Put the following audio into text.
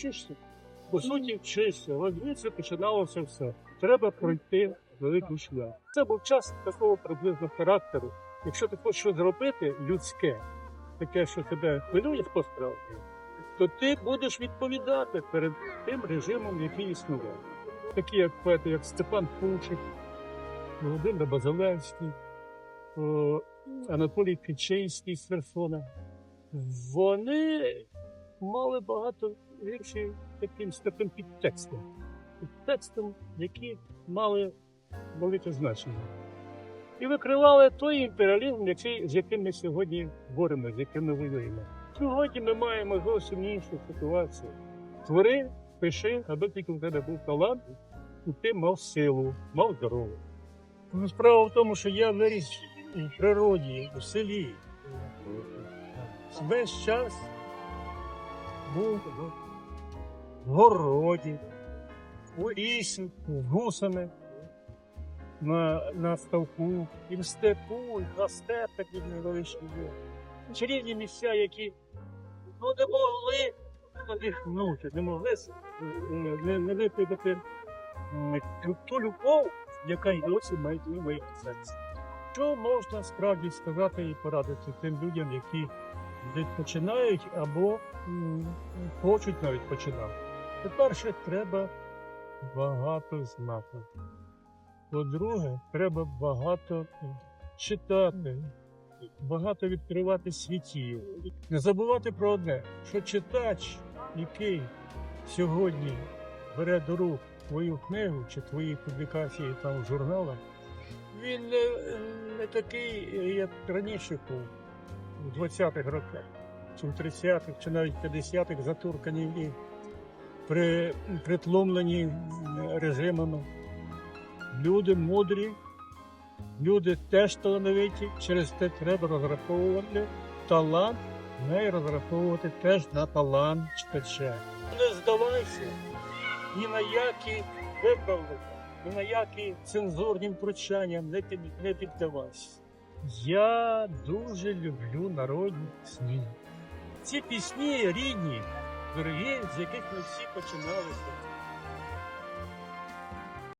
вчишся. По суті, вчишся. От звідси починалося все. Треба пройти великий шлях. Це був час такого приблизно характеру. Якщо ти хочеш зробити людське, таке, що тебе хвилює по справді, то ти будеш відповідати перед тим режимом, який існував. Такі як поети, як Степан Кучик, Володимир Базилевський, Анатолій Кичинський з Херсона. Вони мали багато віршів таким, з таким підтекстом. Підтекстом, які мали велике значення. І викривали той імперіалізм, який, з яким ми сьогодні боремося, з яким ми воюємо. Сьогодні ми маємо зовсім іншу ситуацію. Твори, пиши, аби тільки в тебе був талант, і ти мав силу, мав здоров'я. Ну, Справа в тому, що я виріс в природі, у селі. Весь час був в городі, у лісі, з гусами, на, на ставку, і в степу, і на степах і невеличкі є. Чарівні місця, які ну, не могли надихнути, не могли не, не викликати ту- любов, яка й досі має в серці. Що можна справді сказати і порадити тим людям, які десь починають або хочуть навіть починати? По-перше, треба багато знати. По-друге, треба багато читати, багато відкривати світів. Не забувати про одне, що читач, який сьогодні бере до рук твою книгу чи твої публікації там в журналах, він не, не такий, як раніше був у 20-х роках, чи в 30-х, чи навіть 50-х затуркані і при, притлумлені режимами. Люди мудрі, люди теж талановиті, через те треба розраховувати талант, не розраховувати теж на талант читача. Не здавайся ні на які виправдання, ні на які цензурні втручання не піддавайся. Я дуже люблю народні пісні. Ці пісні рідні, дорогі, з яких ми всі починалися.